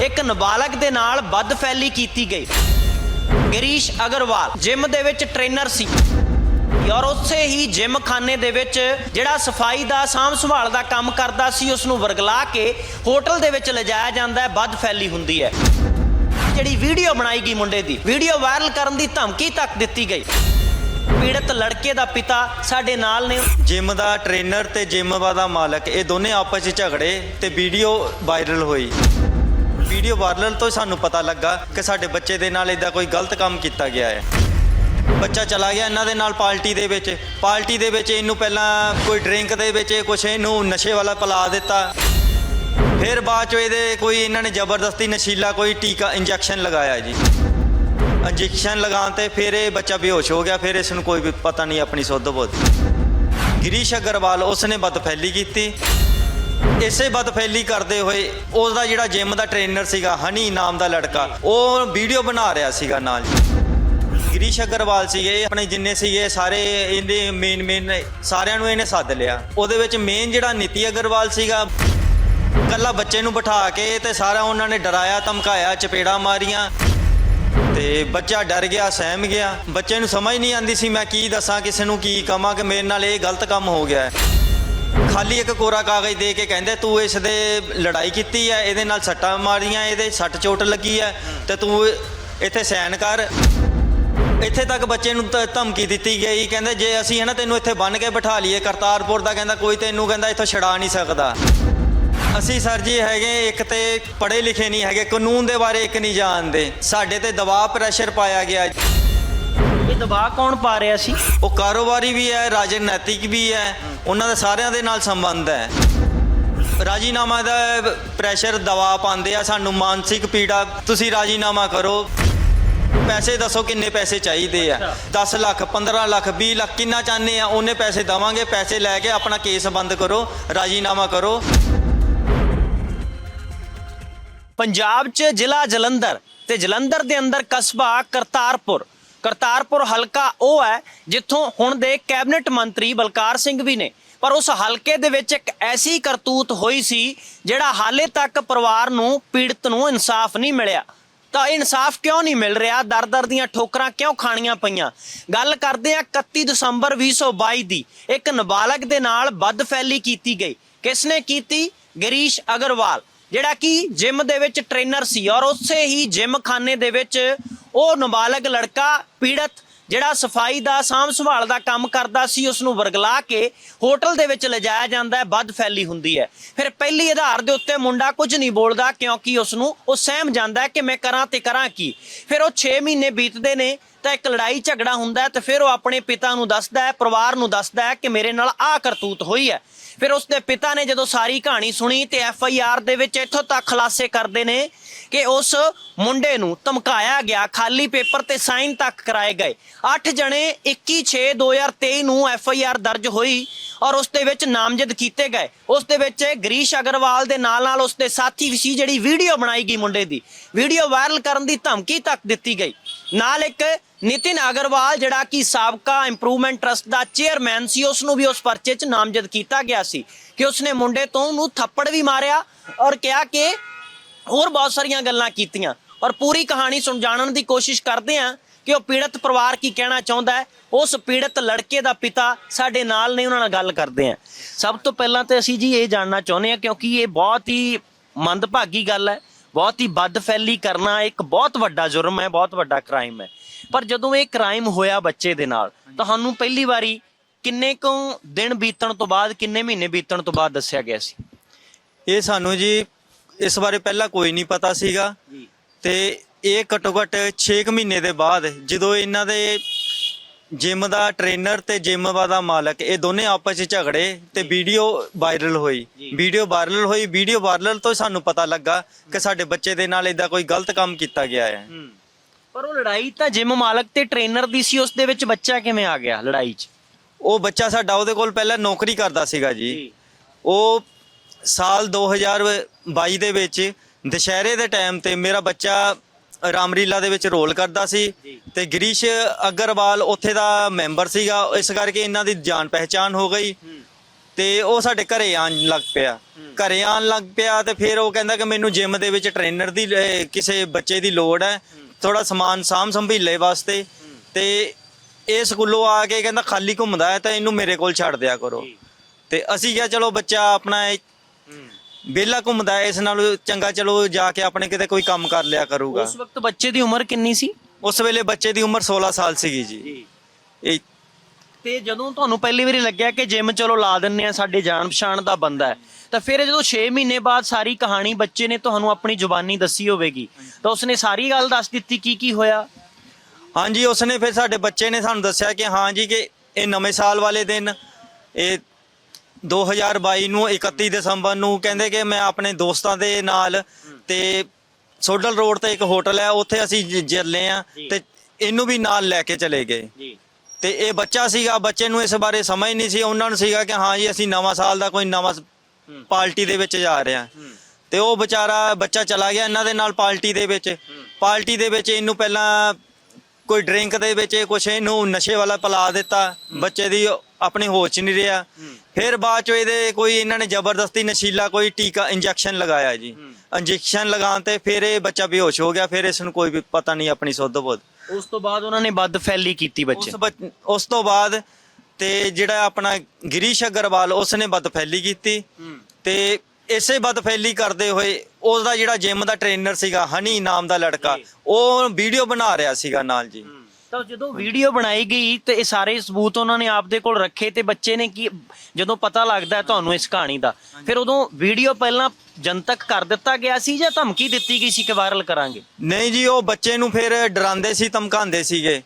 ਇੱਕ ਨਾਬਾਲਗ ਦੇ ਨਾਲ ਬਦਫੈਲੀ ਕੀਤੀ ਗਈ। ਗਿਰੀਸ਼ ਅਗਰਵਾਲ, ਜਿਮ ਦੇ ਵਿੱਚ ਟ੍ਰੇਨਰ ਸੀ। ਔਰ ਉਸੇ ਹੀ ਜਿਮ ਖਾਨੇ ਦੇ ਵਿੱਚ ਜਿਹੜਾ ਸਫ਼ਾਈ ਦਾ, ਸਾਂਭ ਸੰਭਾਲ ਦਾ ਕੰਮ ਕਰਦਾ ਸੀ ਉਸ ਨੂੰ ਵਰਗਲਾ ਕੇ ਹੋਟਲ ਦੇ ਵਿੱਚ ਲਿਜਾਇਆ ਜਾਂਦਾ ਹੈ ਫੈਲੀ ਹੁੰਦੀ ਹੈ। ਜਿਹੜੀ ਵੀਡੀਓ ਬਣਾਈ ਗਈ ਮੁੰਡੇ ਦੀ, ਵੀਡੀਓ ਵਾਇਰਲ ਕਰਨ ਦੀ ਧਮਕੀ ਤੱਕ ਦਿੱਤੀ ਗਈ। ਪੀੜਤ ਲੜਕੇ ਦਾ ਪਿਤਾ ਸਾਡੇ ਨਾਲ ਨੇ। ਜਿਮ ਦਾ ਟ੍ਰੇਨਰ ਤੇ ਜਿਮ ਦਾ ਮਾਲਕ, ਇਹ ਦੋਨੇ ਆਪਸ ਵਿੱਚ ਝਗੜੇ ਤੇ ਵੀਡੀਓ ਵਾਇਰਲ ਹੋਈ। ਵੀਡੀਓ ਵਾਇਰਲ ਤੋਂ ਸਾਨੂੰ ਪਤਾ ਲੱਗਾ ਕਿ ਸਾਡੇ ਬੱਚੇ ਦੇ ਨਾਲ ਇਦਾਂ ਕੋਈ ਗਲਤ ਕੰਮ ਕੀਤਾ ਗਿਆ ਹੈ। ਬੱਚਾ ਚਲਾ ਗਿਆ ਇਹਨਾਂ ਦੇ ਨਾਲ ਪਾਰਟੀ ਦੇ ਵਿੱਚ। ਪਾਰਟੀ ਦੇ ਵਿੱਚ ਇਹਨੂੰ ਪਹਿਲਾਂ ਕੋਈ ਡਰਿੰਕ ਦੇ ਵਿੱਚ ਕੁਛ ਇਹਨੂੰ ਨਸ਼ੇ ਵਾਲਾ ਪਿਲਾ ਦਿੱਤਾ। ਫਿਰ ਬਾਅਦ ਚ ਇਹਦੇ ਕੋਈ ਇਹਨਾਂ ਨੇ ਜ਼ਬਰਦਸਤੀ ਨਸ਼ੀਲਾ ਕੋਈ ਟੀਕਾ ਇੰਜੈਕਸ਼ਨ ਲਗਾਇਆ ਜੀ। ਇੰਜੈਕਸ਼ਨ ਲਗਾਉਣ ਤੇ ਫਿਰ ਇਹ ਬੱਚਾ ਬੇਹੋਸ਼ ਹੋ ਗਿਆ, ਫਿਰ ਇਸ ਨੂੰ ਕੋਈ ਵੀ ਪਤਾ ਨਹੀਂ ਆਪਣੀ ਸੁੱਧ ਬੁੱਧ। ਗਿਰੀਸ਼ ਅਗਰਵਾਲ ਉਸਨੇ ਬਦਫੈਲੀ ਕੀਤੀ। ਇਸੇ ਬਦਫੈਲੀ ਕਰਦੇ ਹੋਏ ਉਸ ਦਾ ਜਿਹੜਾ ਜਿਮ ਦਾ ਟ੍ਰੇਨਰ ਸੀਗਾ, ਹਨੀ ਨਾਮ ਦਾ ਲੜਕਾ, ਉਹ ਵੀਡੀਓ ਬਣਾ ਰਿਹਾ ਸੀਗਾ ਨਾਲ ਗਿਰੀਸ਼ ਅਗਰਵਾਲ ਸੀਗੇ, ਆਪਣੇ ਜਿੰਨੇ ਸੀਗੇ, ਸਾਰੇ ਇਹਦੇ ਮੇਨ ਮੇਨ ਸਾਰਿਆਂ ਨੂੰ ਇਹਨੇ ਸੱਦ ਲਿਆ। ਉਹਦੇ ਵਿੱਚ ਮੇਨ ਜਿਹੜਾ ਨੀਤੀ ਅਗਰਵਾਲ ਸੀਗਾ ਕੱਲਾ ਬੱਚੇ ਨੂੰ ਬਿਠਾ ਕੇ ਤੇ ਸਾਰਾ ਉਹਨਾਂ ਨੇ ਡਰਾਇਆ, ਧਮਕਾਇਆ, ਚਪੇੜਾ ਮਾਰੀਆਂ। ਤੇ ਬੱਚਾ ਡਰ ਗਿਆ, ਸਹਿਮ ਗਿਆ। ਬੱਚੇ ਨੂੰ ਸਮਝ ਨਹੀਂ ਆਂਦੀ ਸੀ, ਮੈਂ ਕੀ ਦੱਸਾਂ, ਕਿਸੇ ਨੂੰ ਕੀ ਕਹਾਂ ਕਿ ਮੇਰੇ ਨਾਲ ਇਹ ਗਲਤ ਕੰਮ ਹੋ ਗਿਆ ਹੈ। ਖਾਲੀ ਇੱਕ ਕੋਰਾ ਕਾਗਜ਼ ਦੇ ਕੇ ਕਹਿੰਦੇ ਤੂੰ ਇਸ ਦੇ ਲੜਾਈ ਕੀਤੀ ਹੈ ਇਹਦੇ ਨਾਲ ਸੱਟਾਂ ਮਾਰੀਆਂ ਇਹਦੇ ਸੱਟ ਚੋਟ ਲੱਗੀ ਹੈ ਤੇ ਤੂੰ ਇੱਥੇ ਸਾਈਨ ਕਰ। ਇੱਥੇ ਤੱਕ ਬੱਚੇ ਨੂੰ ਧ- ਧਮਕੀ ਦਿੱਤੀ ਗਈ ਕਹਿੰਦੇ ਜੇ ਅਸੀਂ ਹੈ ਨਾ ਤੈਨੂੰ ਇੱਥੇ ਬੰਨ ਕੇ ਬਿਠਾ ਲਈਏ ਕਰਤਾਰਪੁਰ ਦਾ ਕਹਿੰਦਾ ਕੋਈ ਤੈਨੂੰ ਕਹਿੰਦਾ ਇੱਥੋਂ ਛਡਾ ਨਹੀਂ ਸਕਦਾ। ਅਸੀਂ ਸਰ ਜੀ ਹੈਗੇ ਇੱਕ ਤੇ ਪੜ੍ਹੇ ਲਿਖੇ ਨਹੀਂ ਹੈਗੇ ਕਾਨੂੰਨ ਦੇ ਬਾਰੇ ਇੱਕ ਨਹੀਂ ਜਾਣਦੇ। ਸਾਡੇ ਤੇ ਦਬਾਅ ਪ੍ਰੈਸ਼ਰ ਪਾਇਆ ਗਿਆ। ਇਹ ਦਬਾਅ ਕੌਣ ਪਾ ਰਿਹਾ ਸੀ? ਉਹ ਕਾਰੋਬਾਰੀ ਵੀ ਹੈ ਰਾਜਨੀਤਿਕ ਵੀ ਹੈ। ਉਹਨਾਂ ਦੇ ਸਾਰਿਆਂ ਦੇ ਨਾਲ ਸੰਬੰਧ ਹੈ। ਰਾਜੀਨਾਮਾ ਦਾ ਪ੍ਰੈਸ਼ਰ ਦਬਾਅ ਪਾਉਂਦੇ ਆ ਸਾਨੂੰ ਮਾਨਸਿਕ ਪੀੜਾ ਤੁਸੀਂ ਰਾਜੀਨਾਮਾ ਕਰੋ। ਪੈਸੇ ਦੱਸੋ ਕਿੰਨੇ ਪੈਸੇ ਚਾਹੀਦੇ ਆ। 10 ਲੱਖ 15 ਲੱਖ 20 ਲੱਖ ਕਿੰਨਾ ਚਾਹੁੰਦੇ ਆ ਉਹਨੇ ਪੈਸੇ ਦਵਾਂਗੇ ਪੈਸੇ ਲੈ ਕੇ ਆਪਣਾ ਕੇਸ ਬੰਦ ਕਰੋ ਰਾਜੀਨਾਮਾ ਕਰੋ। ਪੰਜਾਬ 'ਚ ਜ਼ਿਲ੍ਹਾ ਜਲੰਧਰ ਤੇ ਜਲੰਧਰ ਦੇ ਅੰਦਰ ਕਸਬਾ ਕਰਤਾਰਪੁਰ। ਕਰਤਾਰਪੁਰ ਹਲਕਾ ਉਹ ਹੈ ਜਿੱਥੋਂ ਹੁਣ ਦੇ ਕੈਬਨਿਟ ਮੰਤਰੀ ਬਲਕਾਰ ਸਿੰਘ ਵੀ ਨੇ। ਪਰ ਉਸ ਹਲਕੇ ਦੇ ਵਿੱਚ ਇੱਕ ਐਸੀ ਕਰਤੂਤ ਹੋਈ ਸੀ ਜਿਹੜਾ ਹਾਲੇ ਤੱਕ ਪਰਿਵਾਰ ਨੂੰ, ਪੀੜਤ ਨੂੰ ਇਨਸਾਫ ਨਹੀਂ ਮਿਲਿਆ। ਤਾਂ ਇਨਸਾਫ ਕਿਉਂ ਨਹੀਂ ਮਿਲ ਰਿਹਾ? ਦਰ-ਦਰ ਦੀਆਂ ਠੋਕਰਾਂ ਕਿਉਂ ਖਾਣੀਆਂ ਪਈਆਂ? ਗੱਲ ਕਰਦੇ ਆ 31 ਦਸੰਬਰ 2022 ਦੀ। ਇੱਕ ਨਾਬਾਲਗ ਦੇ ਨਾਲ ਬਦਫੈਲੀ ਕੀਤੀ ਗਈ। ਕਿਸ ਨੇ ਕੀਤੀ? ਗਿਰੀਸ਼ ਅਗਰਵਾਲ। ਜਿਹੜਾ ਕਿ ਜਿਮ ਦੇ ਵਿੱਚ ਟ੍ਰੇਨਰ ਸੀ ਔਰ ਉਸੇ ਹੀ ਜਿਮ ਖਾਨੇ ਦੇ ਵਿੱਚ ਉਹ ਨਾਬਾਲਗ ਲੜਕਾ, ਪੀੜਤ, ਜਿਹੜਾ ਸਫ਼ਾਈ ਦਾ, ਸਾਂਭ ਸੰਭਾਲ ਦਾ ਕੰਮ ਕਰਦਾ ਸੀ ਉਸ ਨੂੰ ਵਰਗਲਾ ਕੇ ਹੋਟਲ ਦੇ ਵਿੱਚ ਲਿਜਾਇਆ ਜਾਂਦਾ ਹੈ ਫੈਲੀ ਹੁੰਦੀ ਹੈ। ਫਿਰ ਪਹਿਲੀ ਆਧਾਰ ਦੇ ਉੱਤੇ ਮੁੰਡਾ ਕੁਝ ਨਹੀਂ ਬੋਲਦਾ, ਕਿਉਂਕਿ ਉਸ ਨੂੰ ਉਹ ਸਹਿਮ ਜਾਂਦਾ ਹੈ ਕਿ ਮੈਂ ਕਰਾਂ ਤੇ ਕਰਾਂ ਕੀ। ਫਿਰ ਉਹ 6 ਮਹੀਨੇ ਬੀਤਦੇ ਨੇ, ਤਾਂ ਇੱਕ ਲੜਾਈ ਝਗੜਾ ਹੁੰਦਾ ਤੇ ਫਿਰ ਉਹ ਆਪਣੇ ਪਿਤਾ ਨੂੰ ਦੱਸਦਾ ਹੈ, ਪਰਿਵਾਰ ਨੂੰ ਦੱਸਦਾ ਹੈ ਕਿ ਮੇਰੇ ਨਾਲ ਆਹ ਕਰਤੂਤ ਹੋਈ ਹੈ। ਫਿਰ ਉਸਦੇ ਪਿਤਾ ਨੇ ਜਦੋਂ ਸਾਰੀ ਕਹਾਣੀ ਸੁਣੀ ਤੇ ਐਫ ਆਈ ਆਰ ਦੇ ਵਿੱਚ ਇੱਥੋਂ ਤੱਕ ਖੁਲਾਸੇ ਕਰਦੇ ਨੇ ਕਿ ਉਸ ਮੁੰਡੇ ਨੂੰ ਧਮਕਾਇਆ ਗਿਆ। ਖਾਲੀ ਪੇਪਰ ਤੇ ਸਾਈਨ ਤੱਕ ਕਰਾਏ ਗਏ। 8 ਜਣੇ 21/6/2023 ਨੂੰ ਐਫ ਆਈ ਆਰ ਦਰਜ ਹੋਈ ਔਰ ਉਸ ਦੇ ਵਿੱਚ ਨਾਮਜ਼ਦ ਕੀਤੇ ਗਏ। ਉਸ ਦੇ ਵਿੱਚ ਗਰੀਸ਼ ਅਗਰਵਾਲ ਦੇ ਨਾਲ ਨਾਲ ਉਸ ਦੇ ਸਾਥੀ ਵੀ ਸੀ ਜਿਹੜੀ ਵੀਡੀਓ ਬਣਾਈ ਗਈ ਮੁੰਡੇ ਦੀ। ਵੀਡੀਓ ਵਾਇਰਲ ਕਰਨ ਦੀ ਧਮਕੀ ਤੱਕ ਦਿੱਤੀ ਗਈ। ਨਾਲ ਇੱਕ ਨਿਤਿਨ ਅਗਰਵਾਲ ਜਿਹੜਾ ਕਿ ਸਾਬਕਾ ਇੰਪਰੂਵਮੈਂਟ ਟਰਸਟ ਦਾ ਚੇਅਰਮੈਨ ਸੀ, ਉਸ ਨੂੰ ਵੀ ਉਸ ਪਰਚੇ 'ਚ ਨਾਮਜ਼ਦ ਕੀਤਾ ਗਿਆ ਸੀ ਕਿ ਉਸਨੇ ਮੁੰਡੇ ਤੋਂ ਉਹਨੂੰ ਥੱਪੜ ਵੀ ਮਾਰਿਆ ਔਰ ਕਿਹਾ ਕਿ ਹੋਰ ਬਹੁਤ ਸਾਰੀਆਂ ਗੱਲਾਂ ਕੀਤੀਆਂ। ਔਰ ਪੂਰੀ ਕਹਾਣੀ ਸੁਣ ਜਾਣਨ ਦੀ ਕੋਸ਼ਿਸ਼ ਕਰਦੇ ਹਾਂ ਕਿ ਉਹ ਪੀੜਤ ਪਰਿਵਾਰ ਕੀ ਕਹਿਣਾ ਚਾਹੁੰਦਾ ਹੈ। ਉਸ ਪੀੜਤ ਲੜਕੇ ਦਾ ਪਿਤਾ ਸਾਡੇ ਨਾਲ ਨੇ, ਉਹਨਾਂ ਨਾਲ ਗੱਲ ਕਰਦੇ ਹਾਂ। ਸਭ ਤੋਂ ਪਹਿਲਾਂ ਤੇ ਅਸੀਂ ਜੀ ਇਹ ਜਾਣਨਾ ਚਾਹੁੰਦੇ ਹਾਂ, ਕਿਉਂਕਿ ਇਹ ਬਹੁਤ ਹੀ ਮੰਦਭਾਗੀ ਗੱਲ ਹੈ। ਬਹੁਤ ਹੀ ਬਦਫੈਲੀ ਕਰਨਾ ਇੱਕ ਬਹੁਤ ਵੱਡਾ ਜੁਰਮ ਹੈ, ਬਹੁਤ ਵੱਡਾ ਕ੍ਰਾਈਮ ਹੈ। ਪਰ ਜਦੋਂ ਇਹ ਕ੍ਰਾਈਮ ਹੋਇਆ ਬੱਚੇ ਦੇ ਨਾਲ, ਤੁਹਾਨੂੰ ਪਹਿਲੀ ਵਾਰੀ ਕਿੰਨੇ ਕੁ ਦਿਨ ਬੀਤਣ ਤੋਂ ਬਾਅਦ, ਕਿੰਨੇ ਮਹੀਨੇ ਬੀਤਣ ਤੋਂ ਬਾਅਦ ਦੱਸਿਆ ਗਿਆ ਸੀ? ਇਹ ਸਾਨੂੰ ਜੀ ਇਸ ਬਾਰੇ ਪਹਿਲਾਂ ਕੋਈ ਨਹੀਂ ਪਤਾ ਸੀਗਾ। ਤੇ ਇਹ ਘੱਟੋ ਘੱਟ 6 ਮਹੀਨੇ ਦੇ ਬਾਅਦ ਜਦੋਂ ਇਹਨਾਂ ਦੇ ਜਿਮ ਦਾ ਟ੍ਰੇਨਰ ਤੇ ਜਿਮ ਦਾ ਮਾਲਕ ਇਹ ਦੋਨੇ ਆਪਸ ਵਿੱਚ ਝਗੜੇ ਤੇ ਵੀਡੀਓ ਵਾਇਰਲ ਹੋਈ। ਵੀਡੀਓ ਵਾਇਰਲ ਹੋਈ। ਵੀਡੀਓ ਵਾਇਰਲ ਤੋਂ ਸਾਨੂੰ ਪਤਾ ਲੱਗਾ ਕਿ ਸਾਡੇ ਬੱਚੇ ਦੇ ਨਾਲ ਇਦਾਂ ਕੋਈ ਗਲਤ ਕੰਮ ਕੀਤਾ ਗਿਆ ਹੈ। ਹੂੰ। ਪਰ ਉਹ ਲੜਾਈ ਤਾਂ ਜਿਮ ਮਾਲਕ ਤੇ ਟ੍ਰੇਨਰ ਦੀ ਸੀ ਉਸ ਦੇ ਵਿੱਚ ਬੱਚਾ ਕਿਵੇਂ ਆ ਗਿਆ ਲੜਾਈ 'ਚ? ਉਹ ਬੱਚਾ ਸਾਡਾ ਉਹਦੇ ਕੋਲ ਪਹਿਲਾਂ ਨੌਕਰੀ ਕਰਦਾ ਸੀਗਾ ਜੀ। ਉਹ ਸਾਲ 2022 ਦੇ ਵਿੱਚ ਦੁਸ਼ਹਿਰੇ ਦੇ ਟਾਈਮ ਤੇ ਮੇਰਾ ਬੱਚਾ ਰਾਮਰੀਲਾ ਦੇ ਵਿੱਚ ਰੋਲ ਕਰਦਾ ਸੀ। ਤੇ ਗਰੀਸ਼ ਅਗਰਵਾਲ ਉੱਥੇ ਦਾ ਮੈਂਬਰ ਸੀਗਾ। ਇਸ ਕਰਕੇ ਇਹਨਾਂ ਦੀ ਜਾਣ ਪਹਿਚਾਨ ਹੋ ਗਈ। ਤੇ ਉਹ ਸਾਡੇ ਘਰੇ ਆਣ ਲੱਗ ਪਿਆ। ਘਰੇ ਆਣ ਲੱਗ ਪਿਆ ਤੇ ਫਿਰ ਉਹ ਕਹਿੰਦਾ ਕਿ ਮੈਨੂੰ ਜਿਮ ਦੇ ਵਿੱਚ ਟ੍ਰੇਨਰ ਦੀ ਕਿਸੇ ਬੱਚੇ ਦੀ ਲੋੜ ਹੈ। ਥੋੜਾ ਸਮਾਨ ਸਾਂਭ ਸੰਭੀਲੇ ਵਾਸਤੇ। ਤੇ ਇਹ ਸਕੂਲੋਂ ਆ ਕੇ ਕਹਿੰਦਾ ਖਾਲੀ ਘੁੰਮਦਾ ਹੈ ਤਾਂ ਇਹਨੂੰ ਮੇਰੇ ਕੋਲ ਛੱਡ ਦਿਆ ਕਰੋ। ਤੇ ਅਸੀਂ ਕਿਹਾ ਚਲੋ ਬੱਚਾ ਆਪਣਾ ਵਿਹਲਾ ਘੁੰਮਦਾ ਹੈ ਇਸ ਨਾਲੋਂ ਚੰਗਾ ਚਲੋ ਜਾ ਕੇ ਆਪਣੇ ਕਿਤੇ ਕੋਈ ਕੰਮ ਕਰ ਲਿਆ ਕਰੂਗਾ। ਉਸ ਵਕਤ ਬੱਚੇ ਦੀ ਉਮਰ ਕਿੰਨੀ ਸੀ? ਉਸ ਵੇਲੇ ਬੱਚੇ ਦੀ ਉਮਰ 16 ਸਾਲ ਸੀਗੀ ਜੀ। ਜੀ। ਇਹ ਤੇ ਜਦੋਂ ਤੁਹਾਨੂੰ ਪਹਿਲੀ ਵਾਰੀ ਲੱਗਿਆ ਕਿ ਜਿਮ ਚਲੋ ਲਾ ਦਿੰਨੇ ਆ ਸਾਡੇ ਜਾਣ ਪਛਾਣ ਦਾ ਬੰਦਾ ਹੈ ਤਾਂ ਫਿਰ ਜਦੋਂ 6 ਮਹੀਨੇ ਬਾਅਦ ਸਾਰੀ ਕਹਾਣੀ ਬੱਚੇ ਨੇ ਤੁਹਾਨੂੰ ਆਪਣੀ ਜ਼ੁਬਾਨੀ ਦੱਸੀ ਹੋਵੇਗੀ ਤਾਂ ਉਸਨੇ ਸਾਰੀ ਗੱਲ ਦੱਸ ਦਿੱਤੀ ਕੀ ਕੀ ਹੋਇਆ? ਹਾਂਜੀ ਉਸਨੇ ਫਿਰ ਸਾਡੇ ਬੱਚੇ ਨੇ ਸਾਨੂੰ ਦੱਸਿਆ ਕਿ ਹਾਂ ਜੀ ਕਿ ਇਹ ਨਵੇਂ ਸਾਲ ਵਾਲੇ ਦਿਨ ਇਹ 2022 ਨੂੰ 31 ਦਸੰਬਰ ਨੂੰ ਕਹਿੰਦੇ ਕਿ ਮੈਂ ਆਪਣੇ ਦੋਸਤਾਂ ਦੇ ਨਾਲ ਤੇ ਸੋਡਲ ਰੋਡ ਤੇ ਇੱਕ ਹੋਟਲ ਹੈ ਉੱਥੇ ਅਸੀਂ ਜ- ਆ। ਤੇ ਇਹਨੂੰ ਵੀ ਨਾਲ ਲੈ ਕੇ ਚਲੇ ਗਏ। ਜੀ। ਤੇ ਇਹ ਬੱਚਾ ਸੀਗਾ ਬੱਚੇ ਨੂੰ ਇਸ ਬਾਰੇ ਸਮਝ ਨਹੀਂ ਸੀ ਉਹਨਾਂ ਨੂੰ ਸੀਗਾ ਕਿ ਹਾਂ ਜੀ ਅਸੀਂ ਨਵਾਂ ਸਾਲ ਦਾ ਕੋਈ ਨਵਾਂ ਸ- ਪਾਰਟੀ ਦੇ ਵਿੱਚ ਜਾ ਰਹੇ ਹਾਂ। ਤੇ ਉਹ ਵਿਚਾਰਾ ਬੱਚਾ ਚਲਾ ਗਿਆ ਇਹਨਾਂ ਦੇ ਨਾਲ ਪਾਰਟੀ ਦੇ ਵਿੱਚ। ਪਾਰਟੀ ਦੇ ਵਿੱਚ ਇਹਨੂੰ ਪਹਿਲਾਂ ਕੋਈ ਡਰਿੰਕ ਦੇ ਵਿੱਚ ਕੁਛ ਇਹਨੂੰ ਨਸ਼ੇ ਵਾਲਾ ਪਿਲਾ ਦਿੱਤਾ। ਬੱਚੇ ਦੀ ਆਪਣੇ ਹੋਸ਼ 'ਚ ਨਹੀਂ ਰਿਹਾ। ਫਿਰ ਬਾਅਦ ਚ ਇਹਦੇ ਕੋਈ ਇਹਨਾਂ ਨੇ ਜ਼ਬਰਦਸਤੀ ਨਸ਼ੀਲਾ ਕੋਈ ਟੀਕਾ ਇੰਜੈਕਸ਼ਨ ਲਗਾਇਆ ਜੀ। ਇੰਜੈਕਸ਼ਨ ਲਗਾਉਣ ਤੇ ਫਿਰ ਇਹ ਬੱਚਾ ਬੇਹੋਸ਼ ਹੋ ਗਿਆ ਫਿਰ ਇਸ ਨੂੰ ਕੋਈ ਵੀ ਪਤਾ ਨਹੀਂ ਆਪਣੀ ਸੁੱਧ ਬੁੱਧ। ਉਸ ਤੋਂ ਬਾਅਦ ਉਹਨਾਂ ਨੇ ਬਦ ਫੈਲੀ ਕੀਤੀ ਬੱਚੇ। ਉਸ ਬੱਚ- ਉਸ ਤੋਂ ਬਾਅਦ ਤੇ ਜਿਹੜਾ ਆਪਣਾ ਗਿਰੀਸ਼ ਅਗਰਵਾਲ ਉਸ ਨੇ ਬਦਫੈਲੀ ਕੀਤੀ। ਤੇ ਇਸੇ ਬਦਫੈਲੀ ਕਰਦੇ ਹੋਏ ਉਸ ਦਾ ਜਿਹੜਾ ਜਿਮ ਦਾ ਟ੍ਰੇਨਰ ਸੀਗਾ ਹਨੀ ਨਾਮ ਦਾ ਲੜਕਾ। ਉਹ ਵੀਡੀਓ ਬਣਾ ਰਿਹਾ ਸੀਗਾ ਨਾਲ ਜੀ। ਤਾਂ ਜਦੋਂ ਵੀਡੀਓ ਬਣਾਈ ਗਈ ਤੇ ਇਹ ਸਾਰੇ ਸਬੂਤ ਉਹਨਾਂ ਨੇ ਆਪਦੇ ਕੋਲ ਰੱਖੇ ਤੇ ਬੱਚੇ ਨੇ ਕੀ ਜਦੋਂ ਪਤਾ ਲੱਗਦਾ ਹੈ ਤੁਹਾਨੂੰ ਇਸ ਕਹਾਣੀ ਦਾ ਫਿਰ ਉਦੋਂ ਵੀਡੀਓ ਪਹਿਲਾਂ ਜਨਤਕ ਕਰ ਦਿੱਤਾ ਗਿਆ ਸੀ ਜਾਂ ਧਮਕੀ ਦਿੱਤੀ ਗਈ ਸੀ ਕਿ ਵਾਇਰਲ ਕਰਾਂਗੇ? ਨਹੀਂ ਜੀ ਉਹ ਬੱਚੇ ਨੂੰ ਫਿਰ ਡਰਾਉਂਦੇ ਸੀ ਧਮਕਾਉਂਦੇ ਸੀਗੇ।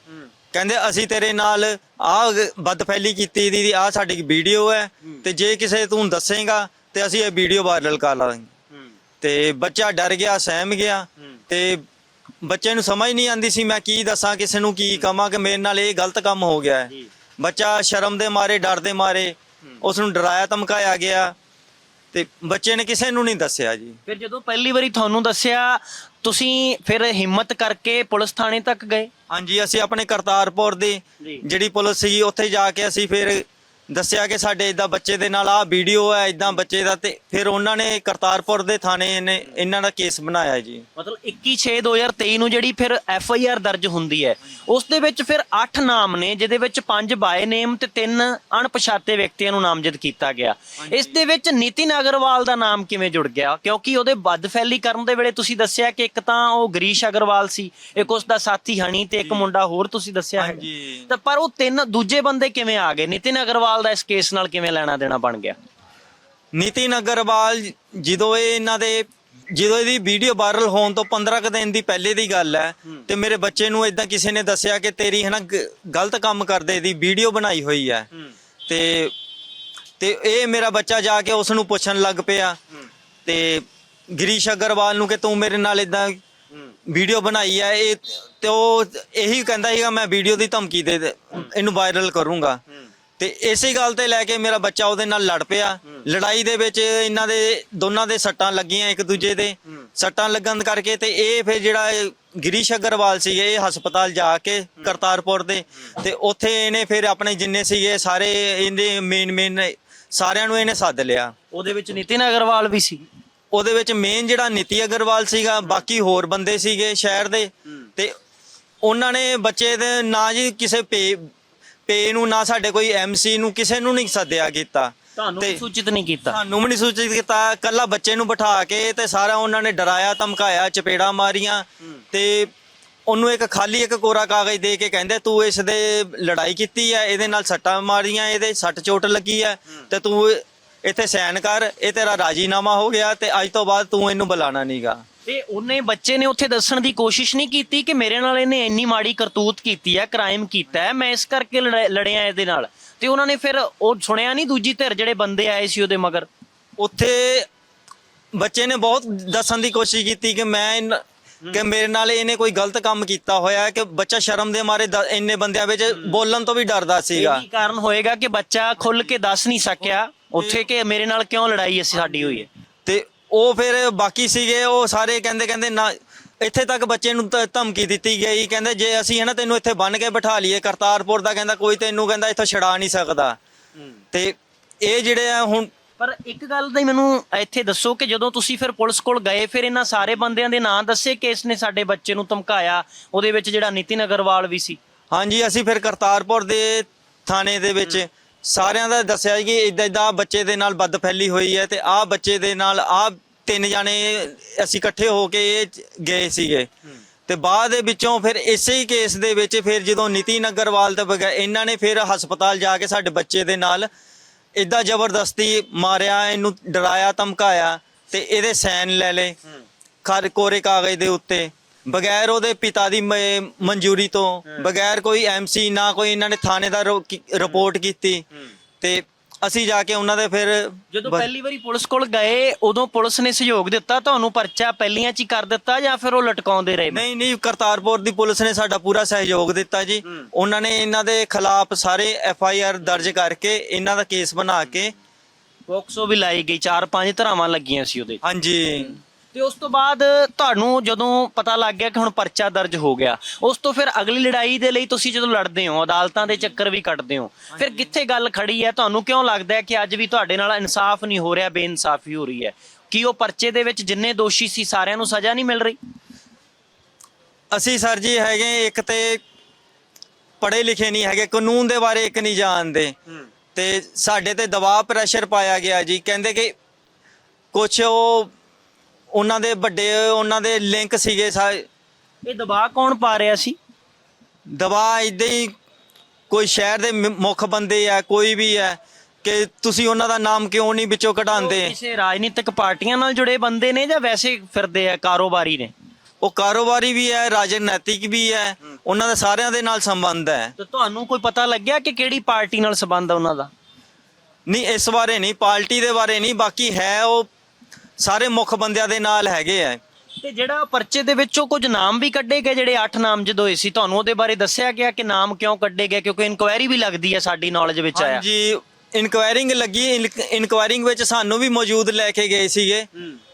ਕਹਿੰਦੇ ਅਸੀਂ ਤੇਰੇ ਨਾਲ ਆਹ ਬਦਫੈਲੀ ਕੀਤੀ ਦੀ ਆਹ ਸਾਡੀ ਵੀਡੀਓ ਹੈ ਤੇ ਜੇ ਕਿਸੇ ਤੂੰ ਦੱਸੇਗਾ ਤੇ ਅਸੀਂ ਇਹ ਵੀਡੀਓ ਵਾਇਰਲ ਕਰ ਲਾਂਗੇ ਤੇ ਬੱਚਾ ਡਰ ਗਿਆ ਸਹਿਮ ਗਿਆ ਤੇ ਬੱਚੇ ਨੂੰ ਸਮਝ ਨਹੀਂ ਆਂਦੀ ਸੀ ਮੈਂ ਕੀ ਦੱਸਾਂ ਕਿਸੇ ਨੂੰ ਕੀ ਕਹਾਂ ਕਿ ਮੇਰੇ ਨਾਲ ਇਹ ਗਲਤ ਕੰਮ ਹੋ ਗਿਆ ਹੈ। ਬੱਚਾ ਸ਼ਰਮ ਦੇ ਮਾਰੇ ਡਰ ਦੇ ਮਾਰੇ ਉਸ ਨੂੰ ਡਰਾਇਆ ਧਮਕਾਇਆ ਗਿਆ ਤੇ ਬੱਚੇ ਨੇ ਕਿਸੇ ਨੂੰ ਨਹੀਂ ਦੱਸਿਆ ਜੀ ਫਿਰ ਜਦੋਂ ਪਹਿਲੀ ਵਾਰੀ ਤੁਹਾਨੂੰ ਦੱਸਿਆ ਤੁਸੀਂ ਫਿਰ ਹਿੰਮਤ ਕਰਕੇ ਪੁਲਿਸ ਥਾਣੇ ਤੱਕ ਗਏ ਹਾਂਜੀ ਅਸੀਂ ਆਪਣੇ ਕਰਤਾਰਪੁਰ ਦੀ। ਜਿਹੜੀ ਪੁਲਿਸ ਸੀ ਉੱਥੇ ਜਾ ਕੇ ਅਸੀਂ ਫਿਰ ਦੱਸਿਆ ਕਿ ਸਾਡੇ ਇਦਾਂ ਬੱਚੇ ਦੇ ਨਾਲ ਆਹ ਵੀਡੀਓ ਹੈ ਇਦਾਂ ਬੱਚੇ ਦਾ ਤੇ ਫਿਰ ਉਹਨਾਂ ਨੇ ਕਰਤਾਰਪੁਰ ਦੇ ਥਾਣੇ ਨੇ ਇਹਨਾਂ ਦਾ ਕੇਸ ਬਣਾਇਆ ਜੀ। ਮਤਲਬ 21/6/2023 ਨੂੰ ਜਿਹੜੀ ਫਿਰ ਐਫ ਆਈ ਆਰ ਦਰਜ ਹੁੰਦੀ ਹੈ ਉਸ ਦੇ ਵਿੱਚ ਫਿਰ 8 ਨਾਮ ਨੇ ਜਿਹਦੇ ਵਿੱਚ 5 ਬਾਏ ਨੇਮ ਤੇ 3 ਅਣਪਛਾਤੇ ਵਿਅਕਤੀਆਂ ਨੂੰ ਨਾਮਜ਼ਦ ਕੀਤਾ ਗਿਆ। ਇਸ ਦੇ ਵਿੱਚ ਨਿਤਿਨ ਅਗਰਵਾਲ ਦਾ ਨਾਮ ਕਿਵੇਂ ਜੁੜ ਗਿਆ? ਕਿਉਂਕਿ ਉਹਦੇ ਬਦਫੈਲੀ ਕਰਨ ਦੇ ਵੇਲੇ ਤੁਸੀਂ ਦੱਸਿਆ ਕਿ ਇੱਕ ਤਾਂ ਉਹ ਗਰੀਸ਼ ਅਗਰਵਾਲ ਸੀ ਇੱਕ ਉਸ ਦਾ ਸਾਥੀ ਹਣੀ ਤੇ ਇੱਕ ਮੁੰਡਾ ਹੋਰ ਤੁਸੀਂ ਦੱਸਿਆ ਹੈ। ਤਾਂ ਪਰ ਉਹ ਤਿੰਨ ਦੂਜੇ ਬੰਦੇ ਕਿਵੇਂ ਆ ਗਏ? ਨਿਤਿਨ ਅਗਰਵਾਲ ਦਾ ਇਸ ਕੇਸ ਨਾਲ ਕਿਵੇਂ ਲੈਣਾ ਦੇਣਾ ਬਣ ਗਿਆ? ਨਿਤਿਨ ਅਗਰਵਾਲ ਜਦੋਂ ਇਹ ਇਹਨਾਂ ਦੇ ਜਦੋਂ ਇਹਦੀ ਵੀਡੀਓ ਵਾਇਰਲ ਹੋਣ ਤੋਂ 15 ਕੁ ਦਿਨ ਦੀ ਪਹਿਲੇ ਦੀ ਗੱਲ ਹੈ ਤੇ ਮੇਰੇ ਬੱਚੇ ਨੂੰ ਇਦਾਂ ਕਿਸੇ ਨੇ ਦੱਸਿਆ ਕਿ ਤੇਰੀ ਹੈ ਨਾ ਗ- ਗਲਤ ਕੰਮ ਕਰਦੇ ਦੀ ਵੀਡੀਓ ਬਣਾਈ ਹੋਈ ਹੈ। ਤੇ ਤੇ ਇਹ ਮੇਰਾ ਬੱਚਾ ਜਾ ਕੇ ਉਸ ਨੂੰ ਪੁੱਛਣ ਲੱਗ ਪਿਆ। ਤੇ ਗਿਰੀਸ਼ ਅਗਰਵਾਲ ਨੂੰ ਕਿ ਤੂੰ ਮੇਰੇ ਨਾਲ ਇਦਾਂ ਵੀਡੀਓ ਬਣਾਈ ਹੈ ਇਹ ਤੇ ਉਹ ਇਹੀ ਕਹਿੰਦਾ ਸੀਗਾ ਮੈਂ ਵੀਡੀਓ ਦੀ ਧਮਕੀ ਦੇ ਦੇ- ਇਹਨੂੰ ਵਾਇਰਲ ਕਰੂੰਗਾ। ਤੇ ਇਸੇ ਗੱਲ ਤੇ ਲੈ ਕੇ ਮੇਰਾ ਬੱਚਾ ਉਹਦੇ ਨਾਲ ਲੜ ਪਿਆ। ਲੜਾਈ ਦੇ ਵਿੱਚ ਇਹਨਾਂ ਦੇ ਦੋਨਾਂ ਦੇ ਸੱਟਾਂ ਲੱਗੀਆਂ ਇੱਕ ਦੂਜੇ ਦੇ। ਸੱਟਾਂ ਲੱਗਣ ਕਰਕੇ ਤੇ ਇਹ ਫਿਰ ਜਿਹੜਾ ਗਿਰੀਸ਼ ਅਗਰਵਾਲ ਸੀਗੇ ਇਹ ਹਸਪਤਾਲ ਜਾ ਕੇ ਕਰਤਾਰਪੁਰ ਦੇ। ਤੇ ਉੱਥੇ ਇਹਨੇ ਫਿਰ ਆਪਣੇ ਜਿੰਨੇ ਸੀਗੇ ਸਾਰੇ ਇਹਦੇ ਮੇਨ ਮੇਨ ਸਾਰਿਆਂ ਨੂੰ ਇਹਨੇ ਸੱਦ ਲਿਆ। ਉਹਦੇ ਵਿੱਚ ਨਿਤਿਨ ਅਗਰਵਾਲ ਵੀ ਸੀ। ਉਹਦੇ ਵਿੱਚ ਮੇਨ ਜਿਹੜਾ ਨਿਤੀ ਅਗਰਵਾਲ ਸੀਗਾ ਬਾਕੀ ਹੋਰ ਬੰਦੇ ਸੀਗੇ ਸ਼ਹਿਰ ਦੇ। ਤੇ ਉਹਨਾਂ ਨੇ ਬੱਚੇ ਦੇ ਨਾ ਜੀ ਕਿਸੇ ਪੇ ਨੂੰ ਨਾ ਸਾਡੇ ਕੋਈ ਐਮਸੀ ਨੂੰ ਕਿਸੇ ਨੂੰ ਨਹੀਂ ਸੱਦਿਆ ਕੀਤਾ। ਤੁਹਾਨੂੰ ਤੇ ਸੂਚਿਤ ਨਹੀਂ ਕੀਤਾ। ਸਾਨੂੰ ਵੀ ਨਹੀਂ ਸੂਚਿਤ ਕੀਤਾ। ਕੱਲਾ ਬੱਚੇ ਨੂੰ ਬਿਠਾ ਕੇ ਤੇ ਸਾਰਾ ਉਹਨਾਂ ਨੇ ਡਰਾਇਆ ਧਮਕਾਇਆ ਚਪੇੜਾ ਮਾਰੀਆਂ। ਤੇ ਉਹਨੂੰ ਇੱਕ ਖਾਲੀ ਇੱਕ ਕੋਰਾ ਕਾਗਜ਼ ਦੇ ਕੇ ਕਹਿੰਦੇ ਤੂੰ ਇਸ ਦੇ ਲੜਾਈ ਕੀਤੀ ਹੈ ਇਹਦੇ ਨਾਲ ਸੱਟਾਂ ਮਾਰੀਆਂ ਇਹਦੇ ਸੱਟ ਚੋਟ ਲੱਗੀ ਹੈ। ਤੇ ਤੂੰ ਇੱਥੇ ਸਾਈਨ ਕਰ ਇਹ ਤੇਰਾ ਰਾਜੀਨਾਮਾ ਹੋ ਗਿਆ ਤੇ ਅੱਜ ਤੋਂ ਬਾਅਦ ਤੂੰ ਇਹਨੂੰ ਬੁਲਾਣਾ ਨਹੀਂਗਾ ਤੇ ਉਹਨੇ ਬੱਚੇ ਨੇ ਉੱਥੇ ਦੱਸਣ ਦੀ ਕੋਸ਼ਿਸ਼ ਨਹੀਂ ਕੀਤੀ ਕਿ ਮੇਰੇ ਨਾਲ ਇਹਨੇ ਇੰਨੀ ਮਾੜੀ ਕਰਤੂਤ ਕੀਤੀ ਹੈ ਕ੍ਰਾਈਮ ਕੀਤਾ ਹੈ ਮੈਂ ਇਸ ਕਰਕੇ ਲੜ- ਲੜਿਆ ਇਹਦੇ ਨਾਲ। ਤੇ ਉਹਨਾਂ ਨੇ ਫਿਰ ਉਹ ਸੁਣਿਆ ਨਹੀਂ ਦੂਜੀ ਧਿਰ ਜਿਹੜੇ ਬੰਦੇ ਆਏ ਸੀ ਉਹਦੇ ਮਗਰ। ਉੱਥੇ ਬੱਚੇ ਨੇ ਬਹੁਤ ਦੱਸਣ ਦੀ ਕੋਸ਼ਿਸ਼ ਕੀਤੀ ਕਿ ਮੈਂ ਇਨ- ਕਿ ਮੇਰੇ ਨਾਲ ਇਹਨੇ ਕੋਈ ਗਲਤ ਕੰਮ ਕੀਤਾ ਹੋਇਆ ਹੈ ਕਿ ਬੱਚਾ ਸ਼ਰਮ ਦੇ ਮਾਰੇ ਦ- ਇੰਨੇ ਬੰਦਿਆਂ ਵਿੱਚ ਬੋਲਣ ਤੋਂ ਵੀ ਡਰਦਾ ਸੀਗਾ। ਇਹੀ ਕਾਰਨ ਹੋਏਗਾ ਕਿ ਬੱਚਾ ਖੁੱਲ ਕੇ ਦੱਸ ਨਹੀਂ ਸਕਿਆ ਉੱਥੇ ਕਿ ਮੇਰੇ ਨਾਲ ਕਿਉਂ ਲੜਾਈ ਅਸੀਂ ਸਾਡੀ ਹੋਈ ਹੈ। ਉਹ ਫਿਰ ਬਾਕੀ ਸੀਗੇ ਉਹ ਸਾਰੇ ਕਹਿੰਦੇ ਕਹਿੰਦੇ ਨਾ ਇੱਥੇ ਤੱਕ ਬੱਚੇ ਨੂੰ ਧ- ਧਮਕੀ ਦਿੱਤੀ ਗਈ। ਕਹਿੰਦੇ ਜੇ ਅਸੀਂ ਹੈ ਨਾ ਤੈਨੂੰ ਇੱਥੇ ਬੰਨ ਕੇ ਬਿਠਾ ਲਈਏ ਕਰਤਾਰਪੁਰ ਦਾ ਕਹਿੰਦਾ ਕੋਈ ਤੈਨੂੰ ਕਹਿੰਦਾ ਇੱਥੋਂ ਛਡਾ ਨਹੀਂ ਸਕਦਾ। ਤੇ ਇਹ ਜਿਹੜੇ ਆ ਹੁਣ ਪਰ ਇੱਕ ਗੱਲ ਤਾਂ ਮੈਨੂੰ ਇੱਥੇ ਦੱਸੋ ਕਿ ਜਦੋਂ ਤੁਸੀਂ ਫਿਰ ਪੁਲਿਸ ਕੋਲ ਗਏ ਫਿਰ ਇਹਨਾਂ ਸਾਰੇ ਬੰਦਿਆਂ ਦੇ ਨਾਂ ਦੱਸੇ ਕਿ ਇਸ ਨੇ ਸਾਡੇ ਬੱਚੇ ਨੂੰ ਧਮਕਾਇਆ ਉਹਦੇ ਵਿੱਚ ਜਿਹੜਾ ਨਿਤਿਨ ਅਗਰਵਾਲ ਵੀ ਸੀ? ਹਾਂਜੀ ਅਸੀਂ ਫਿਰ ਕਰਤਾਰਪੁਰ ਦੇ ਥਾਣੇ ਦੇ ਵਿੱਚ ਸਾਰਿਆਂ ਦਾ ਦੱਸਿਆ ਕਿ ਇਦਾਂ ਇਦਾਂ ਬੱਚੇ ਦੇ ਨਾਲ ਬਦਫੈਲੀ ਹੋਈ ਹੈ ਤੇ ਆਹ ਬੱਚੇ ਦੇ ਨਾਲ ਆਹ ਤਿੰਨ ਜਾਣੇ ਅਸੀਂ ਇਕੱਠੇ ਹੋ ਕੇ ਇਹ ਗਏ ਸੀਗੇ। ਤੇ ਬਾਅਦ ਦੇ ਵਿੱਚੋਂ ਫਿਰ ਇਸੇ ਹੀ ਕੇਸ ਦੇ ਵਿੱਚ ਫਿਰ ਜਦੋਂ ਨਿਤਿਨ ਅਗਰਵਾਲ ਤੇ ਬਗੈ ਇਹਨਾਂ ਨੇ ਫਿਰ ਹਸਪਤਾਲ ਜਾ ਕੇ ਸਾਡੇ ਬੱਚੇ ਦੇ ਨਾਲ ਇਦਾਂ ਜ਼ਬਰਦਸਤੀ ਮਾਰਿਆ ਇਹਨੂੰ ਡਰਾਇਆ ਧਮਕਾਇਆ ਤੇ ਇਹਦੇ ਸਾਈਨ ਲੈ ਲਏ। ਖਰ ਕੋਰੇ ਕਾਗਜ਼ ਦੇ ਉੱਤੇ। ਬਗੈਰ ਉਹਦੇ ਪਿਤਾ ਦੀ ਮ- ਮਨਜ਼ੂਰੀ ਤੋਂ ਬਗੈਰ ਕੋਈ ਐਮਸੀ ਨਾ ਕੋਈ ਇਹਨਾਂ ਨੇ ਥਾਣੇ ਦਾ ਰੋ- ਕੀ- ਰਿਪੋਰਟ ਕੀਤੀ। ਤੇ ਅਸੀਂ ਜਾ ਕੇ ਉਹਨਾਂ ਦੇ ਫਿਰ ਜਦੋਂ ਬ- ਪਹਿਲੀ ਵਾਰੀ ਪੁਲਿਸ ਕੋਲ ਗਏ ਉਦੋਂ ਪੁਲਿਸ ਨੇ ਸਹਿਯੋਗ ਦਿੱਤਾ ਤੁਹਾਨੂੰ ਪਰਚਾ ਪਹਿਲੀਆਂ 'ਚ ਹੀ ਕਰ ਦਿੱਤਾ ਜਾਂ ਫਿਰ ਉਹ ਲਟਕਾਉਂਦੇ ਰਹੇ? ਨਹੀਂ ਨਹੀਂ ਕਰਤਾਰਪੁਰ ਦੀ ਪੁਲਿਸ ਨੇ ਸਾਡਾ ਪੂਰਾ ਸਹਿਯੋਗ ਦਿੱਤਾ ਜੀ। ਉਹਨਾਂ ਨੇ ਇਹਨਾਂ ਦੇ ਖਿਲਾਫ ਸਾਰੇ ਐਫ ਆਈ ਆਰ ਦਰਜ ਕਰਕੇ ਇਹਨਾਂ ਦਾ ਕੇਸ ਬਣਾ ਕੇ ਪੋਕਸੋ ਵੀ ਲਾਈ ਗਈ ਚਾਰ ਪੰਜ ਧਰਾਵਾਂ ਲੱਗੀਆਂ ਸੀ ਉਹਦੇ। 'ਚ। ਹਾਂਜੀ। ਤੇ ਉਸ ਤੋਂ ਬਾਅਦ ਤੁਹਾਨੂੰ ਜਦੋਂ ਪਤਾ ਲੱਗ ਗਿਆ ਕਿ ਹੁਣ ਪਰਚਾ ਦਰਜ ਹੋ ਗਿਆ ਉਸ ਤੋਂ ਫਿਰ ਅਗਲੀ ਲੜਾਈ ਦੇ ਲਈ ਤੁਸੀਂ ਜਦੋਂ ਲੜਦੇ ਹੋ ਅਦਾਲਤਾਂ ਦੇ ਚੱਕਰ ਵੀ ਕੱਟਦੇ ਹੋ ਫਿਰ ਕਿੱਥੇ ਗੱਲ ਖੜੀ ਹੈ? ਤੁਹਾਨੂੰ ਕਿਉਂ ਲੱਗਦਾ ਹੈ ਕਿ ਅੱਜ ਵੀ ਤੁਹਾਡੇ ਨਾਲ ਇਨਸਾਫ ਨਹੀਂ ਹੋ ਰਿਹਾ ਬੇਇਨਸਾਫੀ ਹੋ ਰਹੀ ਹੈ? ਕੀ ਉਹ ਪਰਚੇ ਦੇ ਵਿੱਚ ਜਿੰਨੇ ਦੋਸ਼ੀ ਸੀ ਸਾਰਿਆਂ ਨੂੰ ਸਜ਼ਾ ਨਹੀਂ ਮਿਲ ਰਹੀ? ਅਸੀਂ ਸਰ ਜੀ ਹੈਗੇ ਇੱਕ ਤੇ ਪੜ੍ਹੇ ਲਿਖੇ ਨਹੀਂ ਹੈਗੇ ਕਾਨੂੰਨ ਦੇ ਬਾਰੇ ਇੱਕ ਨਹੀਂ ਜਾਣਦੇ। ਤੇ ਸਾਡੇ ਤੇ ਦਬਾਅ ਪ੍ਰੈਸ਼ਰ ਪਾਇਆ ਗਿਆ ਜੀ ਕਹਿੰਦੇ ਕਿ ਕੁਝ ਉਹ ਉਹਨਾਂ ਦੇ ਵੱਡੇ ਉਹਨਾਂ ਦੇ ਲਿੰਕ ਸੀਗੇ ਸਾ ਇਹ ਦਬਾਅ ਕੌਣ ਪਾ ਰਿਹਾ ਸੀ? ਦਬਾਅ ਇਦਾਂ ਹੀ ਕੋਈ ਸ਼ਹਿਰ ਦੇ ਮ- ਮੁੱਖ ਬੰਦੇ ਆ ਕੋਈ ਵੀ ਹੈ ਕਿ ਤੁਸੀਂ ਉਹਨਾਂ ਦਾ ਨਾਮ ਕਿਉਂ ਨਹੀਂ ਵਿੱਚੋਂ ਉਹ ਕਢਾਉਂਦੇ ਕਿਸੇ ਰਾਜਨੀਤਿਕ ਪਾਰਟੀਆਂ ਨਾਲ ਜੁੜੇ ਬੰਦੇ ਨੇ ਜਾਂ ਵੈਸੇ ਫਿਰਦੇ ਆ ਕਾਰੋਬਾਰੀ ਨੇ? ਉਹ ਕਾਰੋਬਾਰੀ ਵੀ ਹੈ ਰਾਜਨੀਤਿਕ ਵੀ ਹੈ ਉਹਨਾਂ ਦੇ ਸਾਰਿਆਂ ਦੇ ਨਾਲ ਸੰਬੰਧ ਹੈ। ਤੇ ਤੁਹਾਨੂੰ ਕੋਈ ਪਤਾ ਲੱਗਿਆ ਕਿ ਕਿਹੜੀ ਪਾਰਟੀ ਨਾਲ ਸੰਬੰਧ ਆ ਉਹਨਾਂ ਦਾ? ਨਹੀਂ ਇਸ ਬਾਰੇ ਨਹੀਂ ਪਾਰਟੀ ਦੇ ਬਾਰੇ ਨਹੀਂ ਬਾਕੀ ਹੈ ਉਹ ਸਾਰੇ ਮੁੱਖ ਬੰਦਿਆਂ ਦੇ ਨਾਲ ਹੈਗੇ ਆ। ਤੇ ਜਿਹੜਾ ਪਰਚੇ ਦੇ ਵਿੱਚੋਂ ਕੁਝ ਨਾਮ ਵੀ ਕੱਢੇ ਗਏ ਜਿਹੜੇ 8 ਨਾਮਜ਼ਦ ਹੋਏ ਸੀ ਤੁਹਾਨੂੰ ਉਹਦੇ ਬਾਰੇ ਦੱਸਿਆ ਗਿਆ ਕਿ ਨਾਮ ਕਿਉਂ ਕੱਢੇ ਗਏ? ਕਿਉਂਕਿ ਇਨਕੁਆਇਰੀ ਵੀ ਲੱਗਦੀ ਹੈ ਸਾਡੀ ਨੌਲੇਜ ਵਿੱਚ ਆਇਆ। ਹਾਂਜੀ ਇਨਕੁਆਇਰਿੰਗ ਲੱਗੀ ਇਨਕੁਆਇਰਿੰਗ ਵਿੱਚ ਸਾਨੂੰ ਵੀ ਮੌਜੂਦ ਲੈ ਕੇ ਗਏ ਸੀਗੇ।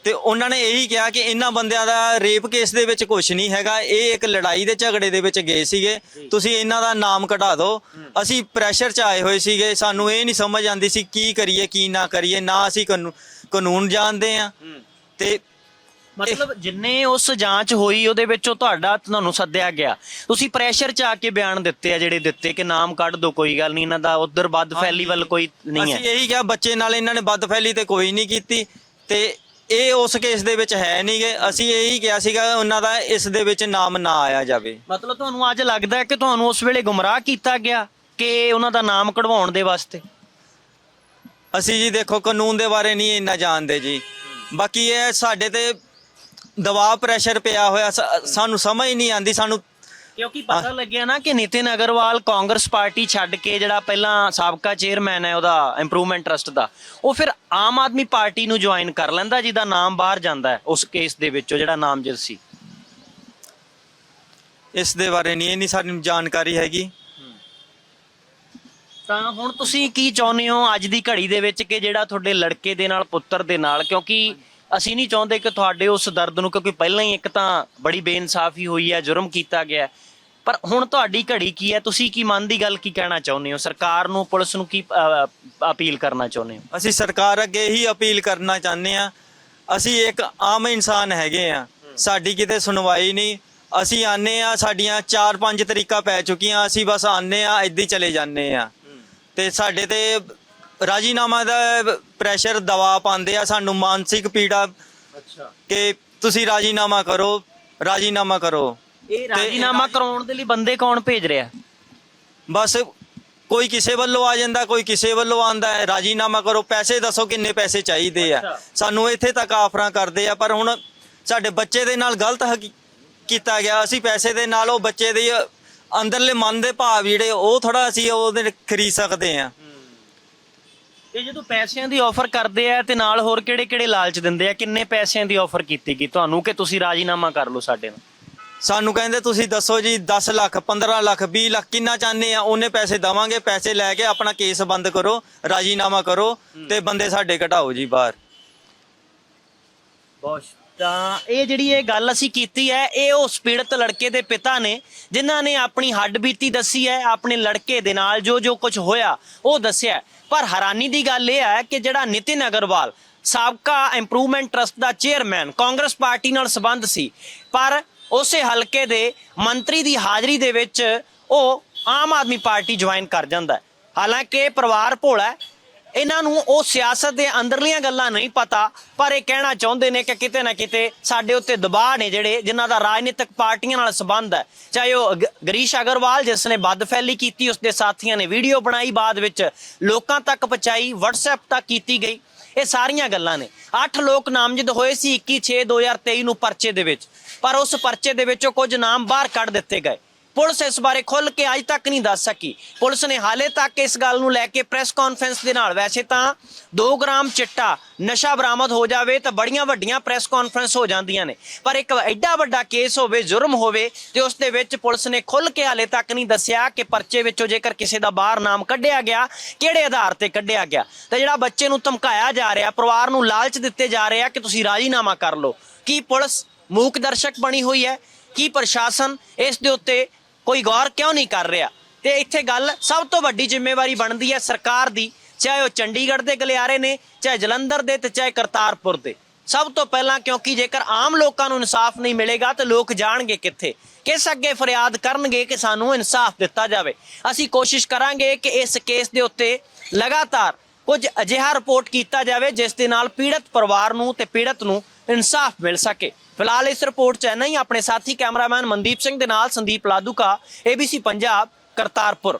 ਤੇ ਉਹਨਾਂ ਨੇ ਇਹੀ ਕਿਹਾ ਕਿ ਇਹਨਾਂ ਬੰਦਿਆਂ ਦਾ ਰੇਪ ਕੇਸ ਦੇ ਵਿੱਚ ਕੁਝ ਨਹੀਂ ਹੈਗਾ ਇਹ ਇੱਕ ਲੜਾਈ ਦੇ ਝਗੜੇ ਦੇ ਵਿੱਚ ਗਏ ਸੀਗੇ। ਤੁਸੀਂ ਇਹਨਾਂ ਦਾ ਨਾਮ ਕਢਾ ਦਿਓ ਅਸੀਂ ਪ੍ਰੈਸ਼ਰ 'ਚ ਆਏ ਹੋਏ ਸੀਗੇ ਸਾਨੂੰ ਇਹ ਨਹੀਂ ਸਮਝ ਆਉਂਦੀ ਸੀ ਕੀ ਕਰੀਏ ਕੀ ਨਾ ਕਰੀਏ ਨਾ ਅਸੀਂ ਕਾਨੂੰਨ ਜਾਣਦੇ ਆ। ਤੇ ਮਤਲਬ ਜਿੰਨੇ ਉਸ ਜਾਂਚ ਹੋਈ ਉਹਦੇ ਵਿੱਚੋਂ ਤੁਹਾਡਾ ਤੁਹਾਨੂੰ ਸੱਦਿਆ ਗਿਆ। ਤੁਸੀਂ ਪ੍ਰੈਸ਼ਰ ਚ ਆ ਕੇ ਬਿਆਨ ਦਿੱਤੇ ਆ ਜਿਹੜੇ ਦਿੱਤੇ ਕਿ ਨਾਮ ਕੱਢ ਦੋ ਕੋਈ ਗੱਲ ਨਹੀਂ ਇਹਨਾਂ ਦਾ ਉਧਰ ਵੱਧ ਫੈਲੀ ਵੱਲ ਕੋਈ ਨਹੀਂ ਅਸੀਂ ਹੈ। ਇਹੀ ਕਿਹਾ ਬੱਚੇ ਨਾਲ ਇਹਨਾਂ ਨੇ ਬਦਫੈਲੀ ਤੇ ਕੋਈ ਨਹੀਂ ਕੀਤੀ। ਤੇ ਇਹ ਉਸ ਕੇਸ ਦੇ ਵਿੱਚ ਹੈ ਨਹੀਂਗੇ ਅਸੀਂ ਇਹੀ ਕਿਹਾ ਸੀਗਾ ਉਹਨਾਂ ਦਾ ਇਸ ਦੇ ਵਿੱਚ ਨਾਮ ਨਾ ਆਇਆ ਜਾਵੇ। ਮਤਲਬ ਤੁਹਾਨੂੰ ਅੱਜ ਲੱਗਦਾ ਹੈ ਕਿ ਤੁਹਾਨੂੰ ਉਸ ਵੇਲੇ ਗੁੰਮਰਾਹ ਕੀਤਾ ਗਿਆ ਕਿ ਉਹਨਾਂ ਦਾ ਨਾਮ ਕਢਵਾਉਣ ਦੇ ਵਾਸਤੇ? ਅਸੀਂ ਜੀ ਦੇਖੋ ਕਾਨੂੰਨ ਦੇ ਬਾਰੇ ਨਹੀਂ ਇੰਨਾ ਜਾਣਦੇ ਜੀ। ਬਾਕੀ ਇਹ ਸਾਡੇ ਤੇ ਦਬਾਅ ਪ੍ਰੈਸ਼ਰ ਪਿਆ ਹੋਇਆ ਸਾ- ਸਾਨੂੰ ਸਮਝ ਨਹੀਂ ਆਂਦੀ ਸਾਨੂੰ ਕਿਉਂਕਿ ਪਤਾ ਲੱਗਿਆ ਨਾ ਕਿ ਨਿਤਿਨ ਅਗਰਵਾਲ ਕਾਂਗਰਸ ਪਾਰਟੀ ਛੱਡ ਕੇ ਜਿਹੜਾ ਪਹਿਲਾਂ ਸਾਬਕਾ ਚੇਅਰਮੈਨ ਹੈ ਉਹਦਾ ਇੰਪਰੂਵਮੈਂਟ ਟਰਸਟ ਦਾ ਉਹ ਫਿਰ ਆਮ ਆਦਮੀ ਪਾਰਟੀ ਨੂੰ ਜੁਆਇਨ ਕਰ ਲੈਂਦਾ ਜਿਹਦਾ ਨਾਮ ਬਾਹਰ ਜਾਂਦਾ ਹੈ ਉਸ ਕੇਸ ਦੇ ਵਿੱਚੋਂ ਜਿਹੜਾ ਨਾਮਜ਼ਦ ਸੀ। ਇਸ ਦੇ ਬਾਰੇ ਨਹੀਂ ਇੰਨੀ ਸਾਨੂੰ ਜਾਣਕਾਰੀ ਹੈਗੀ। ਤਾਂ ਹੁਣ ਤੁਸੀਂ ਕੀ ਚਾਹੁੰਦੇ ਹੋ ਅੱਜ ਦੀ ਘੜੀ ਦੇ ਵਿੱਚ ਕਿ ਜਿਹੜਾ ਤੁਹਾਡੇ ਲੜਕੇ ਦੇ ਨਾਲ ਪੁੱਤਰ ਦੇ ਨਾਲ? ਕਿਉਂਕਿ ਅਸੀਂ ਨਹੀਂ ਚਾਹੁੰਦੇ ਕਿ ਤੁਹਾਡੇ ਉਸ ਦਰਦ ਨੂੰ ਕਿਉਂਕਿ ਪਹਿਲਾਂ ਹੀ ਇੱਕ ਤਾਂ ਬੜੀ ਬੇਇਨਸਾਫੀ ਹੋਈ ਹੈ ਜੁਰਮ ਕੀਤਾ ਗਿਆ ਹੈ। ਪਰ ਹੁਣ ਤੁਹਾਡੀ ਘੜੀ ਕੀ ਹੈ? ਤੁਸੀਂ ਕੀ ਮਨ ਦੀ ਗੱਲ ਕੀ ਕਹਿਣਾ ਚਾਹੁੰਦੇ ਹੋ? ਸਰਕਾਰ ਨੂੰ ਪੁਲਿਸ ਨੂੰ ਕੀ ਅਹ, ਅਪੀਲ ਕਰਨਾ ਚਾਹੁੰਦੇ ਹੋ? ਅਸੀਂ ਸਰਕਾਰ ਅੱਗੇ ਹੀ ਅਪੀਲ ਕਰਨਾ ਚਾਹੁੰਦੇ ਆ ਅਸੀਂ ਇੱਕ ਆਮ ਇਨਸਾਨ ਹੈਗੇ ਆ ਸਾਡੀ ਕਿਤੇ ਸੁਣਵਾਈ ਨਹੀਂ। ਅਸੀਂ ਆਨੇ ਆ ਸਾਡੀਆਂ 4-5 ਤਰੀਕਾ ਪੈ ਚੁੱਕੀਆਂ। ਅਸੀਂ ਬਸ ਆਨੇ ਆ ਇੱਦਾਂ ਹੀ ਚਲੇ ਜਾਂਦੇ ਆ ਤੇ ਸਾਡੇ ਤੇ ਰਾਜੀਨਾਮਾ ਦਾ ਪ੍ਰੈਸ਼ਰ ਦਬਾਅ ਪਾਉਂਦੇ ਆ ਸਾਨੂੰ ਮਾਨਸਿਕ ਪੀੜਾ ਅੱਛਾ। ਕਿ ਤੁਸੀਂ ਰਾਜੀਨਾਮਾ ਕਰੋ ਰਾਜੀਨਾਮਾ ਕਰੋ। ਇਹ ਰਾਜੀਨਾਮਾ ਕਰਾਉਣ ਦੇ ਲਈ ਬੰਦੇ ਕੌਣ ਭੇਜ ਰਿਹਾ? ਬਸ ਕੋਈ ਕਿਸੇ ਵੱਲੋਂ ਆ ਜਾਂਦਾ ਕੋਈ ਕਿਸੇ ਵੱਲੋਂ ਆਂਦਾ ਹੈ ਰਾਜੀਨਾਮਾ ਕਰੋ ਪੈਸੇ ਦੱਸੋ ਕਿੰਨੇ ਪੈਸੇ ਚਾਹੀਦੇ ਆ। ਸਾਨੂੰ ਇੱਥੇ ਤੱਕ ਆਫਰਾਂ ਕਰਦੇ ਆ ਪਰ ਹੁਣ ਸਾਡੇ ਬੱਚੇ ਦੇ ਨਾਲ ਗਲਤ ਹਕੀ- ਕੀਤਾ ਗਿਆ ਅਸੀਂ ਪੈਸੇ ਦੇ ਨਾਲ ਉਹ ਬੱਚੇ ਦੇ ਅੰਦਰਲੇ ਮਨ ਦੇ ਭਾਵ ਜਿਹੜੇ ਉਹ ਥੋੜਾ ਅਸੀਂ ਉਹਦੇ ਖਰੀਦ ਸਕਦੇ ਆ ਇਹ ਜਦੋਂ ਪੈਸਿਆਂ ਦੀ ਆਫਰ ਕਰਦੇ ਆ ਤੇ ਨਾਲ ਹੋਰ ਕਿਹੜੇ ਕਿਹੜੇ ਲਾਲਚ ਦਿੰਦੇ ਆ? ਕਿੰਨੇ ਪੈਸਿਆਂ ਦੀ ਆਫਰ ਕੀਤੀ ਗਈ? ਤੁਹਾਨੂੰ ਕਿ ਤੁਸੀਂ ਰਾਜੀਨਾਮਾ ਕਰ ਲਓ ਸਾਡੇ ਨਾਲ? ਸਾਨੂੰ ਕਹਿੰਦੇ ਤੁਸੀਂ ਦੱਸੋ ਜੀ 10 ਲੱਖ 15 ਲੱਖ 20 ਲੱਖ ਕਿੰਨਾ ਚਾਹੁੰਦੇ ਆ? ਉਹਨੇ ਪੈਸੇ ਦਵਾਂਗੇ ਪੈਸੇ ਲੈ ਕੇ ਆਪਣਾ ਕੇਸ ਬੰਦ ਕਰੋ ਰਾਜੀਨਾਮਾ ਕਰੋ ਤੇ ਬੰਦੇ ਸਾਡੇ ਘਟਾਓ ਜੀ ਬਾਹਰ। ਬਹੁਤ ਤਾਂ ਇਹ ਜਿਹੜੀ ਇਹ ਗੱਲ ਅਸੀਂ ਕੀਤੀ ਹੈ, ਇਹ ਉਸ ਪੀੜਤ ਲੜਕੇ ਦੇ ਪਿਤਾ ਨੇ, ਜਿਨ੍ਹਾਂ ਨੇ ਆਪਣੀ ਹੱਡਬੀਤੀ ਦੱਸੀ ਹੈ, ਆਪਣੇ ਲੜਕੇ ਦੇ ਨਾਲ ਜੋ ਜੋ ਕੁਝ ਹੋਇਆ, ਉਹ ਦੱਸਿਆ ਹੈ। ਪਰ ਹੈਰਾਨੀ ਦੀ ਗੱਲ ਇਹ ਹੈ ਕਿ ਜਿਹੜਾ ਨਿਤਿਨ ਅਗਰਵਾਲ, ਸਾਬਕਾ ਇੰਪਰੂਵਮੈਂਟ ਟਰਸਟ ਦਾ ਚੇਅਰਮੈਨ ਕਾਂਗਰਸ ਪਾਰਟੀ ਨਾਲ ਸੰਬੰਧ ਸੀ, ਪਰ ਉਸੇ ਹਲਕੇ ਦੇ ਮੰਤਰੀ ਦੀ ਹਾਜ਼ਰੀ ਦੇ ਵਿੱਚ ਉਹ ਆਮ ਆਦਮੀ ਪਾਰਟੀ ਜੁਆਇਨ ਕਰ ਜਾਂਦਾ ਹੈ ਹਾਲਾਂਕਿ ਇਹ ਪਰਿਵਾਰ ਭੋਲਾ ਹੈ ਇਹਨਾਂ ਨੂੰ ਉਹ ਸਿਆਸਤ ਦੇ ਅੰਦਰਲੀਆਂ ਗੱਲਾਂ ਨਹੀਂ ਪਤਾ, ਪਰ ਇਹ ਕਹਿਣਾ ਚਾਹੁੰਦੇ ਨੇ ਕਿ ਕਿਤੇ ਨਾ ਕਿਤੇ ਸਾਡੇ ਉੱਤੇ ਦਬਾਅ ਨੇ ਜਿਹੜੇ, ਜਿਨ੍ਹਾਂ ਦਾ ਰਾਜਨੀਤਿਕ ਪਾਰਟੀਆਂ ਨਾਲ ਸੰਬੰਧ ਹੈ। ਚਾਹੇ ਉਹ ਗਰੀਸ਼ ਅਗਰਵਾਲ, ਜਿਸ ਨੇ ਬਦਫੈਲੀ ਕੀਤੀ ਉਸਦੇ ਸਾਥੀਆਂ ਨੇ ਵੀਡੀਓ ਬਣਾਈ ਬਾਅਦ ਵਿੱਚ, ਲੋਕਾਂ ਤੱਕ ਪਹੁੰਚਾਈ, WhatsApp ਤੱਕ ਕੀਤੀ ਗਈ। ਇਹ ਸਾਰੀਆਂ ਗੱਲਾਂ ਨੇ। 8 ਲੋਕ ਨਾਮਜ਼ਦ ਹੋਏ ਸੀ 21 6 2023 ਨੂੰ ਪਰਚੇ ਦੇ ਵਿੱਚ। ਪਰ ਉਸ ਪਰਚੇ ਦੇ ਵਿੱਚੋਂ ਕੁਝ ਨਾਮ ਬਾਹਰ ਕੱਢ ਦਿੱਤੇ ਗਏ। ਪੁਲਿਸ ਇਸ ਬਾਰੇ ਖੁੱਲ ਕੇ ਅੱਜ ਤੱਕ ਨਹੀਂ ਦੱਸ ਸਕੀ। ਪੁਲਿਸ ਨੇ ਹਾਲੇ ਤੱਕ ਇਸ ਗੱਲ ਨੂੰ ਲੈ ਕੇ ਪ੍ਰੈਸ ਕਾਨਫਰੰਸ ਦੇ ਨਾਲ, ਵੈਸੇ ਤਾਂ 2 ਗ੍ਰਾਮ ਚਿੱਟਾ ਨਸ਼ਾ ਬਰਾਮਦ ਹੋ ਜਾਵੇ ਤਾਂ ਬੜੀਆਂ ਵੱਡੀਆਂ ਪ੍ਰੈਸ ਕਾਨਫਰੰਸ ਹੋ ਜਾਂਦੀਆਂ ਨੇ। ਪਰ ਇੱਕ ਐਡਾ ਵੱਡਾ ਕੇਸ ਹੋਵੇ, ਜੁਰਮ ਹੋਵੇ, ਤੇ ਉਸ ਦੇ ਵਿੱਚ ਪੁਲਿਸ ਨੇ ਖੁੱਲ ਕੇ ਹਾਲੇ ਤੱਕ ਨਹੀਂ ਦੱਸਿਆ ਕਿ ਪਰਚੇ ਵਿੱਚੋਂ ਜੇਕਰ ਕਿਸੇ ਦਾ ਬਾਹਰ ਨਾਮ ਕੱਢਿਆ ਗਿਆ, ਕਿਹੜੇ ਆਧਾਰ ਤੇ ਕੱਢਿਆ ਗਿਆ। ਤਾਂ ਜਿਹੜਾ ਬੱਚੇ ਨੂੰ ਧਮਕਾਇਆ ਜਾ ਰਿਹਾ, ਪਰਿਵਾਰ ਨੂੰ ਲਾਲਚ ਦਿੱਤੇ ਜਾ ਰਿਹਾ ਕਿ ਤੁਸੀਂ ਰਾਜੀਨਾਮਾ ਕਰ ਲਓ। ਕੀ ਪੁਲਿਸ ਮੂਕ ਦਰਸ਼ਕ ਬਣੀ ਹੋਈ ਹੈ? ਕੀ ਪ੍ਰਸ਼ਾਸਨ ਇਸ ਦੇ ਉੱਤੇ ਕੋਈ ਗੌਰ ਕਿਉਂ ਨਹੀਂ ਕਰ ਰਿਹਾ? ਤੇ ਇੱਥੇ ਗੱਲ ਸਭ ਤੋਂ ਵੱਡੀ ਜ਼ਿੰਮੇਵਾਰੀ ਬਣਦੀ ਹੈ ਸਰਕਾਰ ਦੀ, ਚਾਹੇ ਉਹ ਚੰਡੀਗੜ੍ਹ ਦੇ ਗਲਿਆਰੇ ਨੇ, ਚਾਹੇ ਜਲੰਧਰ ਦੇ ਤੇ ਚਾਹੇ ਕਰਤਾਰਪੁਰ ਦੇ। ਸਭ ਤੋਂ ਪਹਿਲਾਂ ਕਿਉਂਕਿ ਜੇਕਰ ਆਮ ਲੋਕਾਂ ਨੂੰ ਇਨਸਾਫ ਨਹੀਂ ਮਿਲੇਗਾ, ਤਾਂ ਲੋਕ ਜਾਣਗੇ ਕਿੱਥੇ? ਕਿਸ ਅੱਗੇ ਫਰਿਆਦ ਕਰਨਗੇ ਕਿ ਸਾਨੂੰ ਇਨਸਾਫ ਦਿੱਤਾ ਜਾਵੇ? ਅਸੀਂ ਕੋਸ਼ਿਸ਼ ਕਰਾਂਗੇ ਕਿ ਇਸ ਕੇਸ ਦੇ ਉੱਤੇ ਲਗਾਤਾਰ ਕੁਝ ਅਜਿਹਾ ਰਿਪੋਰਟ ਕੀਤਾ ਜਾਵੇ, ਜਿਸ ਦੇ ਨਾਲ ਪੀੜਤ ਪਰਿਵਾਰ ਨੂੰ ਤੇ ਪੀੜਤ ਨੂੰ ਇਨਸਾਫ ਮਿਲ ਸਕੇ। ਫਿਲਹਾਲ ਇਸ ਰਿਪੋਰਟ 'ਚ ਇੰਨਾ ਹੀ। ਆਪਣੇ ਸਾਥੀ ਕੈਮਰਾਮੈਨ ਮਨਦੀਪ ਸਿੰਘ ਦੇ ਨਾਲ ਸੰਦੀਪ ਲਾਦੂਕਾ ABC ਪੰਜਾਬ, ਕਰਤਾਰਪੁਰ।